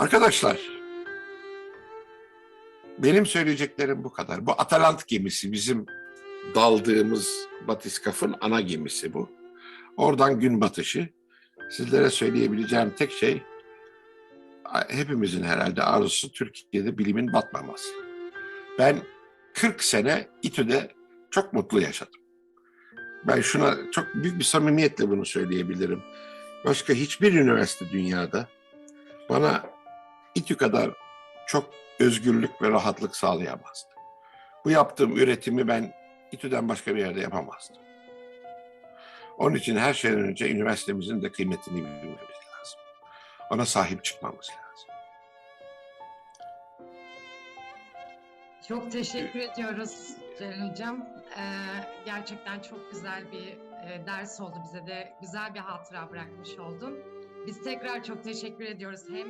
Arkadaşlar, benim söyleyeceklerim bu kadar. Bu Atalant gemisi bizim daldığımız batiskafın ana gemisi bu. Oradan gün batışı. Sizlere söyleyebileceğim tek şey hepimizin herhalde arzusu Türkiye'de bilimin batmaması. Ben 40 sene İTÜ'de çok mutlu yaşadım. Ben şuna çok büyük bir samimiyetle bunu söyleyebilirim. Başka hiçbir üniversite dünyada bana İTÜ kadar çok özgürlük ve rahatlık sağlayamazdı. Bu yaptığım üretimi ben İTÜ'den başka bir yerde yapamazdım. Onun için her şeyden önce üniversitemizin de kıymetini bilmemiz lazım. Ona sahip çıkmamız lazım. Çok teşekkür ediyoruz Celal Hocam. Ee, gerçekten çok güzel bir e, ders oldu bize de güzel bir hatıra bırakmış oldun. Biz tekrar çok teşekkür ediyoruz hem